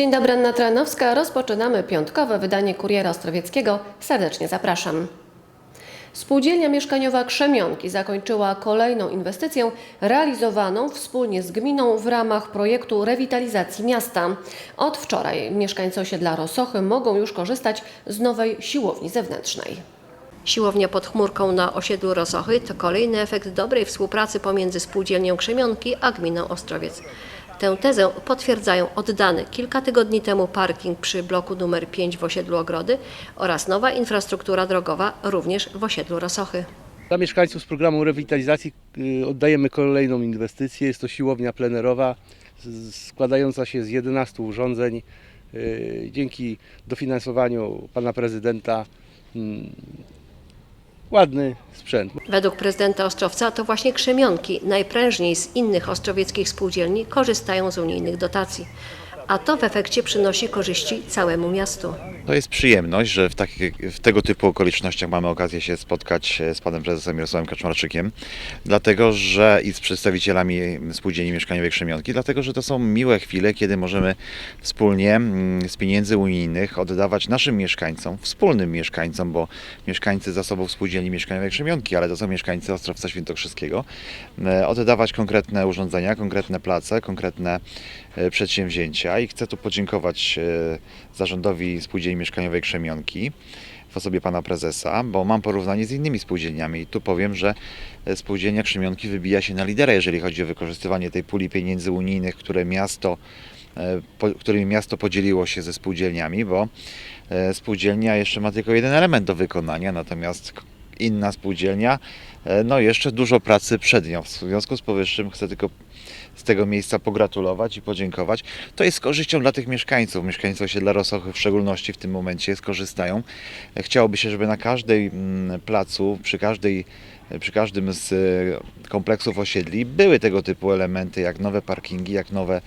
Dzień dobry, Anna Tranowska. Rozpoczynamy piątkowe wydanie Kuriera Ostrowieckiego. Serdecznie zapraszam. Spółdzielnia mieszkaniowa Krzemionki zakończyła kolejną inwestycję realizowaną wspólnie z gminą w ramach projektu rewitalizacji miasta. Od wczoraj mieszkańcy osiedla Rosochy mogą już korzystać z nowej siłowni zewnętrznej. Siłownia pod chmurką na osiedlu Rosochy to kolejny efekt dobrej współpracy pomiędzy spółdzielnią Krzemionki a gminą Ostrowiec. Tę tezę potwierdzają oddany kilka tygodni temu parking przy bloku numer 5 w osiedlu Ogrody oraz nowa infrastruktura drogowa również w osiedlu Rosochy. Dla mieszkańców z programu rewitalizacji y, oddajemy kolejną inwestycję. Jest to siłownia plenerowa składająca się z 11 urządzeń. Y, Dzięki dofinansowaniu pana prezydenta mm, ładny sprzęt. Według prezydenta Ostrowca to właśnie Krzemionki najprężniej z innych ostrowieckich spółdzielni korzystają z unijnych dotacji. A to w efekcie przynosi korzyści całemu miastu. To jest przyjemność, że w, takich, w tego typu okolicznościach mamy okazję się spotkać e, z panem prezesem Jarosławem Kaczmarczykiem, dlatego że i z przedstawicielami spółdzielni mieszkaniowej Krzemionki, dlatego że to są miłe chwile, kiedy możemy wspólnie mm, z pieniędzy unijnych oddawać naszym mieszkańcom, wspólnym mieszkańcom, bo mieszkańcy zasobów spółdzielni mieszkaniowej Krzemionki, ale to są mieszkańcy Ostrowca Świętokrzyskiego, e, oddawać konkretne urządzenia, konkretne place, konkretne e, przedsięwzięcia. I chcę tu podziękować zarządowi Spółdzielni Mieszkaniowej Krzemionki w osobie pana prezesa, bo mam porównanie z innymi spółdzielniami i tu powiem, że e, spółdzielnia Krzemionki wybija się na lidera, jeżeli chodzi o wykorzystywanie tej puli pieniędzy unijnych, które miasto, e, którymi miasto podzieliło się ze spółdzielniami, bo e, spółdzielnia jeszcze ma tylko jeden element do wykonania, natomiast inna spółdzielnia no jeszcze dużo pracy przed nią. W związku z powyższym chcę tylko z tego miejsca pogratulować i podziękować. To jest z korzyścią dla tych mieszkańców. Mieszkańcy osiedla Rosochy w szczególności w tym momencie skorzystają. Chciałoby się, żeby na każdej mm, placu, przy każdej przy każdym z e, kompleksów osiedli były tego typu elementy, jak nowe parkingi, jak nowe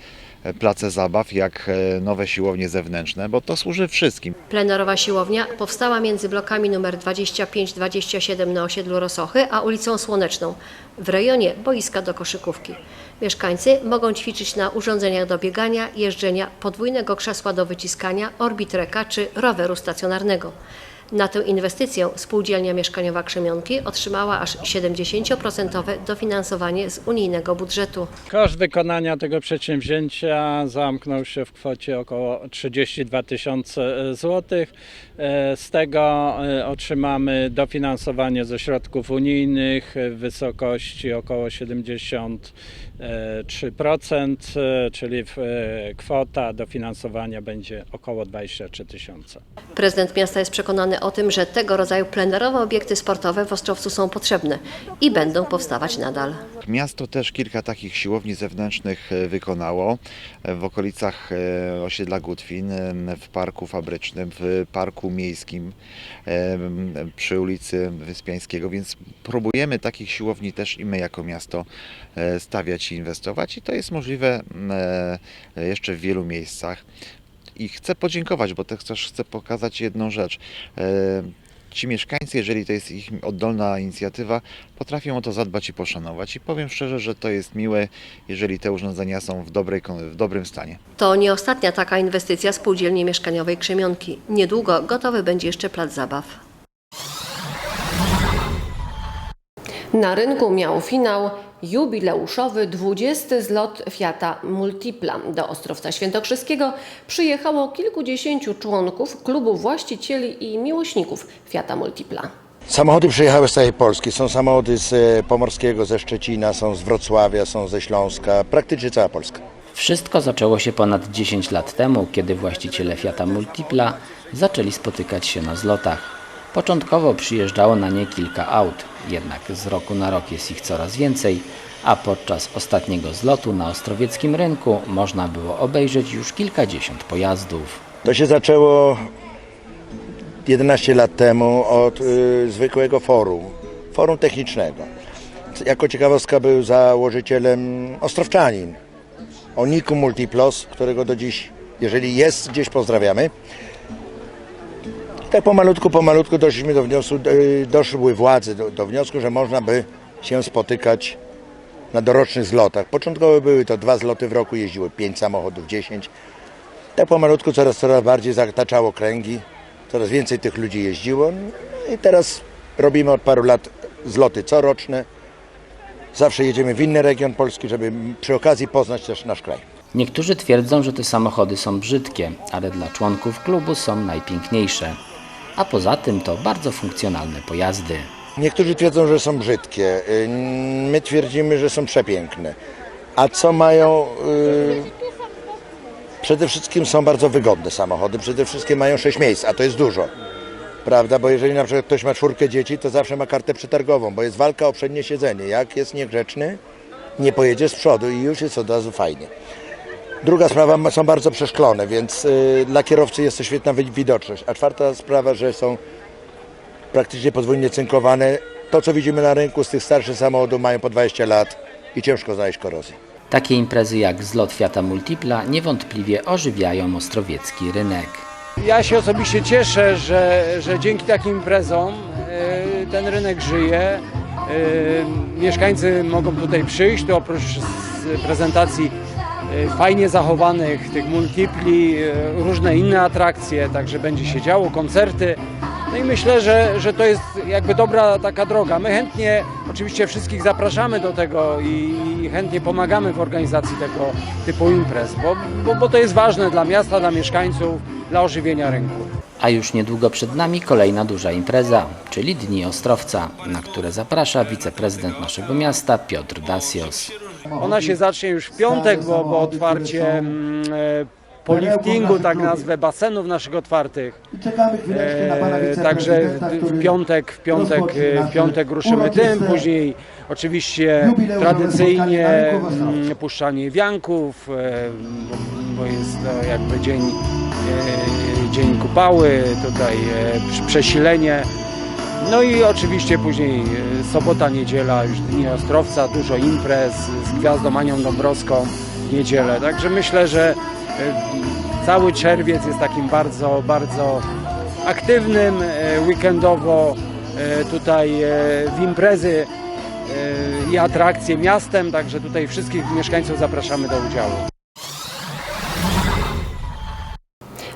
e, place zabaw, jak e, nowe siłownie zewnętrzne, bo to służy wszystkim. Plenerowa siłownia powstała między blokami numer 25-27 na osiedlu Rosochy, a ulicą Słoneczną w rejonie boiska do koszykówki. Mieszkańcy mogą ćwiczyć na urządzeniach do biegania, jeżdżenia, podwójnego krzesła do wyciskania, orbitreka czy roweru stacjonarnego. Na tę inwestycję Spółdzielnia Mieszkaniowa Krzemionki otrzymała aż 70% dofinansowanie z unijnego budżetu. Koszt wykonania tego przedsięwzięcia zamknął się w kwocie około 32 tysiące e, złotych. E, z tego e, otrzymamy dofinansowanie ze środków unijnych w wysokości około 70 3%, e, czyli e, kwota dofinansowania będzie około 23 tysiące. Prezydent miasta jest przekonany o tym, że tego rodzaju plenerowe obiekty sportowe w Ostrowcu są potrzebne i będą powstawać nadal. Miasto też kilka takich siłowni zewnętrznych e, wykonało w okolicach osiedla Gutwin, w parku fabrycznym, w parku miejskim przy ulicy Wyspiańskiego, więc próbujemy takich siłowni też i my jako miasto stawiać i inwestować i to jest możliwe m, e, jeszcze w wielu miejscach. I chcę podziękować, bo też chcę pokazać jedną rzecz. E, Ci mieszkańcy, jeżeli to jest ich oddolna inicjatywa, potrafią o to zadbać i poszanować. I powiem szczerze, że to jest miłe, jeżeli te urządzenia są w, dobrej, w dobrym stanie. To nie ostatnia taka inwestycja spółdzielni mieszkaniowej Krzemionki. Niedługo gotowy będzie jeszcze plac zabaw. Na rynku miał finał jubileuszowy 20 zlot Fiata Multipla. Do Ostrowca Świętokrzyskiego przyjechało kilkudziesięciu członków klubu właścicieli i miłośników Fiata Multipla. Samochody przyjechały z całej Polski. Są samochody z e, Pomorskiego, ze Szczecina, są z Wrocławia, są ze Śląska, praktycznie cała Polska. Wszystko zaczęło się ponad 10 lat temu, kiedy właściciele Fiata Multipla zaczęli spotykać się na zlotach. Początkowo przyjeżdżało na nie kilka aut, jednak z roku na rok jest ich coraz więcej, a podczas ostatniego zlotu na ostrowieckim rynku można było obejrzeć już kilkadziesiąt pojazdów. To się zaczęło 11 lat temu od y, zwykłego forum, forum technicznego. Jako ciekawostka był założycielem Ostrowczanin, Oniku Multiplos, którego do dziś, jeżeli jest gdzieś, pozdrawiamy. Tak pomalutku, pomalutku doszliśmy do wniosku, y, doszły władze do, do wniosku, że można by się spotykać na dorocznych zlotach. Początkowo były to dwa zloty w roku, jeździło 5 samochodów, 10. Tak pomalutku coraz, coraz bardziej zataczało kręgi, coraz więcej tych ludzi jeździło no i teraz robimy od paru lat zloty coroczne. Zawsze jedziemy w inny region Polski, żeby przy okazji poznać też nasz kraj. Niektórzy twierdzą, że te samochody są brzydkie, ale dla członków klubu są najpiękniejsze. A poza tym to bardzo funkcjonalne pojazdy. Niektórzy twierdzą, że są brzydkie, y, my twierdzimy, że są przepiękne. A co mają? y, Przede wszystkim są bardzo wygodne samochody, przede wszystkim mają 6 miejsc, a to jest dużo. Prawda, bo jeżeli na przykład ktoś ma czwórkę dzieci, to zawsze ma kartę przetargową, bo jest walka o przednie siedzenie. Jak jest niegrzeczny, nie pojedzie z przodu i już jest od razu fajnie. Druga sprawa, są bardzo przeszklone, więc y, dla kierowcy jest to świetna wi- widoczność. A czwarta sprawa, że są praktycznie podwójnie cynkowane. To, co widzimy na rynku z tych starszych samochodów, mają po 20 lat i ciężko znaleźć korozję. Takie imprezy jak zlot Fiata Multipla niewątpliwie ożywiają ostrowiecki rynek. Ja się osobiście cieszę, że, że dzięki takim imprezom e, ten rynek żyje. E, Mieszkańcy mogą tutaj przyjść, to oprócz prezentacji fajnie zachowanych tych multipli, e, różne inne atrakcje, także będzie się działo, koncerty. No i myślę, że, że to jest jakby dobra taka droga. My chętnie oczywiście wszystkich zapraszamy do tego i, i chętnie pomagamy w organizacji tego typu imprez, bo, bo, bo to jest ważne dla miasta, dla mieszkańców, dla ożywienia rynku. A już niedługo przed nami kolejna duża impreza, czyli Dni Ostrowca, na które zaprasza wiceprezydent naszego miasta Piotr Dasios. Ona się zacznie już w piątek, bo, bo otwarcie mm, e, po liftingu, tak nazwę, basenów naszych otwartych. E, Także w- piątek, w piątek, e, w piątek ruszymy tym, później oczywiście tradycyjnie mm, puszczanie wianków, bo- jest to jakby dzień, dzień kupały, tutaj przesilenie. No i oczywiście później e, sobota, niedziela, już dni Ostrowca, dużo imprez z gwiazdą Anią Dąbrowską niedzielę. Także myślę, że e, cały czerwiec jest takim bardzo, bardzo aktywnym e, weekendowo tutaj w imprezy i atrakcje miastem, także tutaj wszystkich mieszkańców zapraszamy do udziału.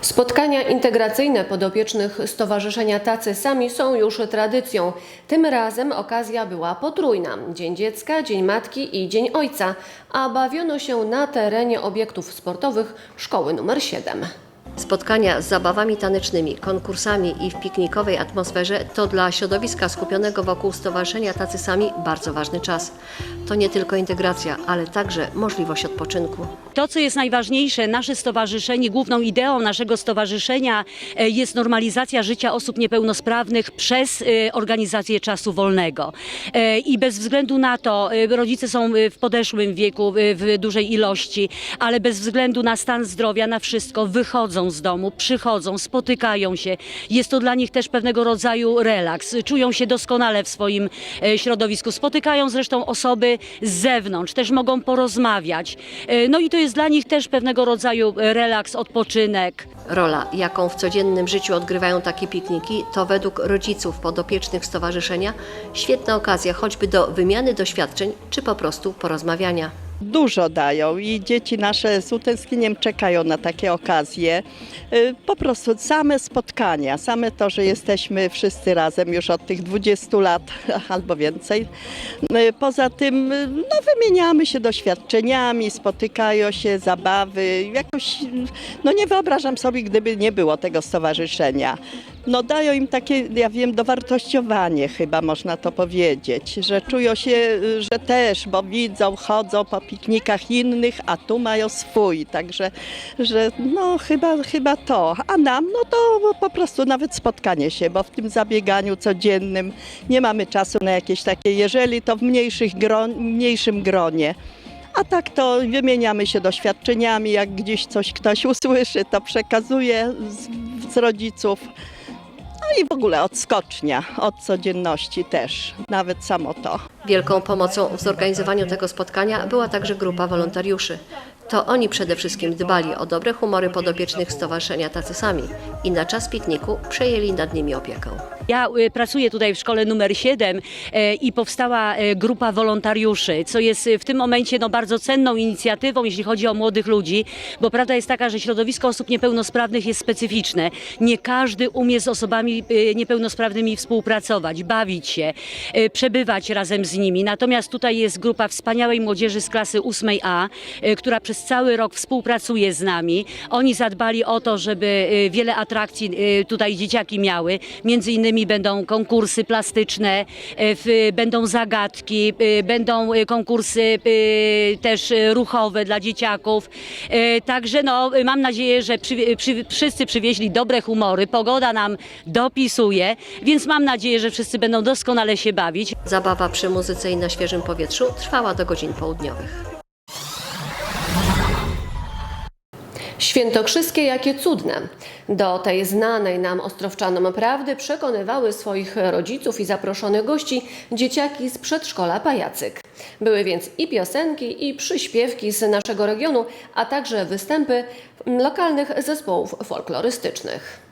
Spotkania integracyjne podopiecznych Stowarzyszenia Tacy Sami są już tradycją. Tym razem okazja była potrójna. Dzień Dziecka, Dzień Matki i Dzień Ojca, a bawiono się na terenie obiektów sportowych szkoły numer 7. Spotkania z zabawami tanecznymi, konkursami i w piknikowej atmosferze to dla środowiska skupionego wokół Stowarzyszenia Tacy Sami bardzo ważny czas. To nie tylko integracja, ale także możliwość odpoczynku. To, co jest najważniejsze, nasze stowarzyszenie, główną ideą naszego stowarzyszenia e, jest normalizacja życia osób niepełnosprawnych przez e, organizację czasu wolnego. E, I bez względu na to, rodzice są w podeszłym wieku, w dużej ilości, ale bez względu na stan zdrowia, na wszystko, wychodzą z domu, przychodzą, spotykają się. Jest to dla nich też pewnego rodzaju relaks. Czują się doskonale w swoim e, środowisku. Spotykają zresztą osoby z zewnątrz, też mogą porozmawiać. E, No i to jest dla nich też pewnego rodzaju e, relaks, odpoczynek. Rola, jaką w codziennym życiu odgrywają takie pikniki, to według rodziców podopiecznych stowarzyszenia świetna okazja choćby do wymiany doświadczeń czy po prostu porozmawiania. Dużo dają i dzieci nasze z utęsknieniem czekają na takie okazje. Y, Po prostu same spotkania, same to, że jesteśmy wszyscy razem już od tych 20 lat albo więcej. Y, Poza tym y, no, wymieniamy się doświadczeniami, spotykają się, zabawy. Jakoś, no nie wyobrażam sobie, gdyby nie było tego stowarzyszenia. No dają im takie, ja wiem, dowartościowanie chyba można to powiedzieć, że czują się, y, że też, bo widzą, chodzą po piknikach innych, a tu mają swój, także, że no chyba, chyba to. A nam, no to po prostu nawet spotkanie się, bo w tym zabieganiu codziennym nie mamy czasu na jakieś takie, jeżeli to w mniejszych gron, mniejszym gronie. A tak to wymieniamy się doświadczeniami, jak gdzieś coś ktoś usłyszy, to przekazuje z, z rodziców. No i w ogóle odskocznia od codzienności też, nawet samo to. Wielką pomocą w zorganizowaniu tego spotkania była także grupa wolontariuszy. To oni przede wszystkim dbali o dobre humory podopiecznych Stowarzyszenia Tacy Sami i na czas pikniku przejęli nad nimi opiekę. Ja y, pracuję tutaj w szkole numer 7 e, i powstała e, grupa wolontariuszy, co jest y, w tym momencie no, bardzo cenną inicjatywą, jeśli chodzi o młodych ludzi, bo prawda jest taka, że środowisko osób niepełnosprawnych jest specyficzne. Nie każdy umie z osobami y, niepełnosprawnymi współpracować, bawić się, przebywać razem z nimi. Natomiast tutaj jest grupa wspaniałej młodzieży z klasy 8A, y, która przez cały rok współpracuje z nami. Oni zadbali o to, żeby wiele atrakcji tutaj dzieciaki miały. Między innymi będą konkursy plastyczne, w- będą zagadki, y, będą y, konkursy też ruchowe dla dzieciaków. Także no, mam nadzieję, że przy, przy, wszyscy przywieźli dobre humory. Pogoda nam dopisuje, więc mam nadzieję, że wszyscy będą doskonale się bawić. Zabawa przy muzyce i na świeżym powietrzu trwała do godzin południowych. Świętokrzyskie jakie cudne. Do tej znanej nam ostrowczanom prawdy przekonywały swoich rodziców i zaproszonych gości dzieciaki z przedszkola Pajacyk. Były więc i piosenki, i przyśpiewki z naszego regionu, a także występy lokalnych zespołów folklorystycznych.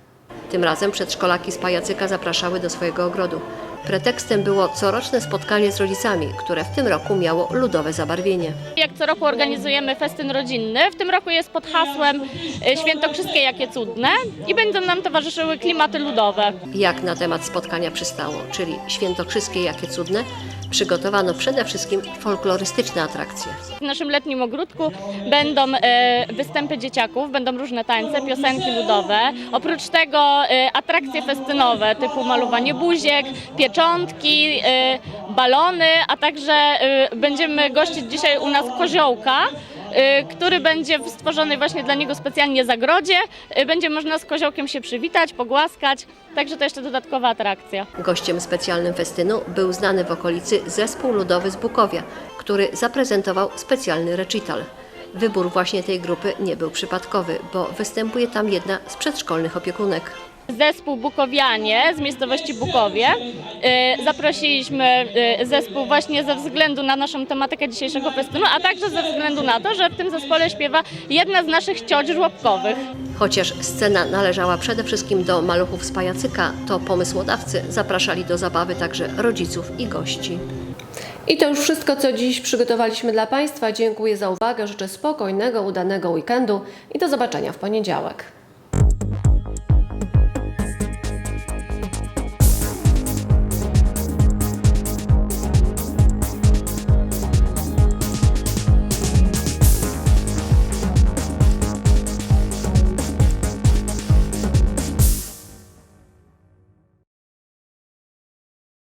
Tym razem przedszkolaki z Pajacyka zapraszały do swojego ogrodu. Pretekstem było coroczne spotkanie z rodzicami, które w tym roku miało ludowe zabarwienie. Jak co roku organizujemy festyn rodzinny. W tym roku jest pod hasłem e, Świętokrzyskie jakie cudne i będą nam towarzyszyły klimaty ludowe. Jak na temat spotkania przystało, czyli świętokrzyskie jakie cudne, przygotowano przede wszystkim folklorystyczne atrakcje. W naszym letnim ogródku będą e, występy dzieciaków, będą różne tańce, piosenki ludowe. Oprócz tego e, atrakcje festynowe typu malowanie buziek, pieczątki, e, balony, a także będziemy gościć dzisiaj u nas koziołka. E, Który będzie w stworzonej właśnie dla niego specjalnie zagrodzie. E, Będzie można z koziołkiem się przywitać, pogłaskać, także to jeszcze dodatkowa atrakcja. Gościem specjalnym festynu był znany w okolicy zespół ludowy z Bukowia, który zaprezentował specjalny recital. Wybór właśnie tej grupy nie był przypadkowy, bo występuje tam jedna z przedszkolnych opiekunek. Zespół Bukowianie z miejscowości Bukowie. Y, Zaprosiliśmy y, zespół właśnie ze względu na naszą tematykę dzisiejszego festynu, a także ze względu na to, że w tym zespole śpiewa jedna z naszych cioć żłobkowych. Chociaż scena należała przede wszystkim do maluchów z pajacyka, to pomysłodawcy zapraszali do zabawy także rodziców i gości. I to już wszystko, co dziś przygotowaliśmy dla Państwa. Dziękuję za uwagę, życzę spokojnego, udanego weekendu i do zobaczenia w poniedziałek.